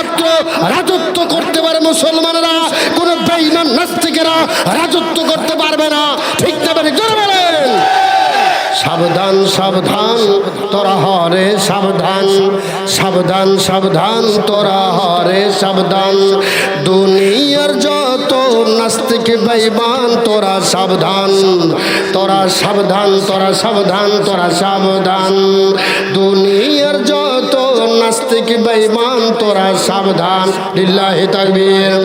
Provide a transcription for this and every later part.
একমাত্র রাজত্ব করতে পারে মুসলমানেরা, কোন বেইমান নাস্তিকেরা রাজত্ব করতে পারবে না। ঠিক না পারে জোরে বলেন। সাবধান সাবধান, তোরা হরে সাবধান। সাবধান সাবধান, তোরা হরে সাবধান। দুনিয়ার যত নাস্তিক বেইমান তোরা সাবধান। তোরা সাবধান তোরা সাবধান তোরা সাবধান। দুনিয়া নাস্তিক বেঈমান, তোরা সাবধান, লিল্লাহি তাকবীর।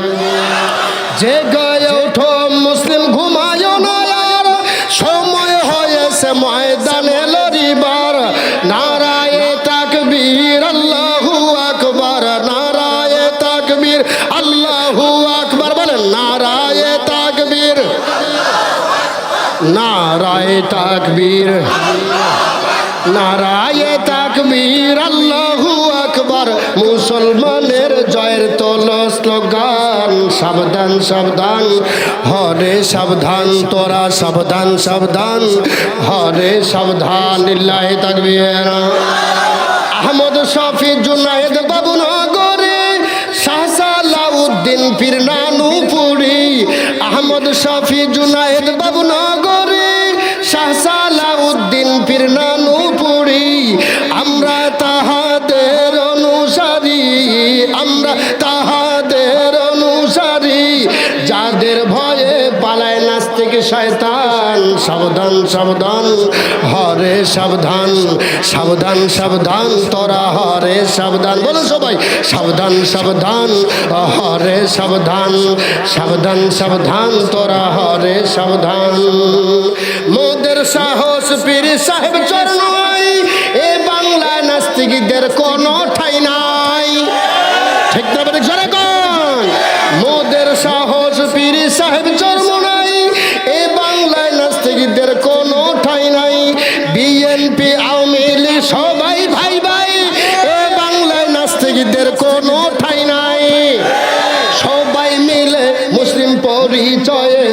যে গায়ে ওঠো, মুসলিম ঘুমায় না আর সময় হয়েছে ময়দানে লড়িবার। নারায় তাকবীর, আল্লাহু আকবার, নারায় তাকবীর, আল্লাহু আকবার বলেন, নারায় তাকবীর। নারায় তাকবীর নারায় তাকবীর, আল্লাহু আকবার মুসলমানের জয়ের তোল স্লোগান সাবধান সাবধান। হরে সাবধান, তোরা সাবধান সাবধান। হরে সাবধান, লিল্লাহি আহমদ শফি জুনায়েদ বাবু নগরে শাহসালাউদ্দিন পীর নানুপুরি আহমদ শফি জুনায়েদ বাবু নগরে শাহসালাউদ্দিন পীর নানুপুরি শয়তান, সাবধান সাবধান, হরে সাবধান সাবধান সাবধান, তোরা হরে সাবধান, বলো সবাই, সাবধান সাবধান, হরে সাবধান সাবধান সাবধান, তোরা হরে সাবধান। মোদের সাহস পীর সাহেব চরণাই এ বাংলা নাস্তিকদের কোনো ঠাই নাই। ঠিক না মোদের সাহস পীর সাহেব কোনো ঠাই নাই। সবাই মিলে মুসলিম পরিচয়ে,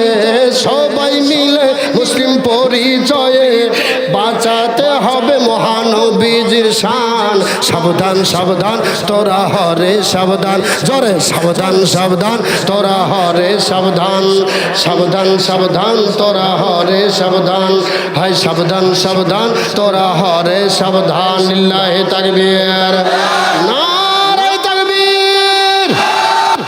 সবাই মিলে মুসলিম পরিচয়ে। বাঁচাতে হবে মহানবীজির শান। সাবধান সাবধান, তোরা হরে সাবধান। জরে, সাবধান সাবধান, তোরা হরে সাবধান। সাবধান সাবধান, তোরা হরে সাবধান। হাই সাবধান সাবধান, তোরা হরে সাবধান। লিল্লাহি তাকবীর।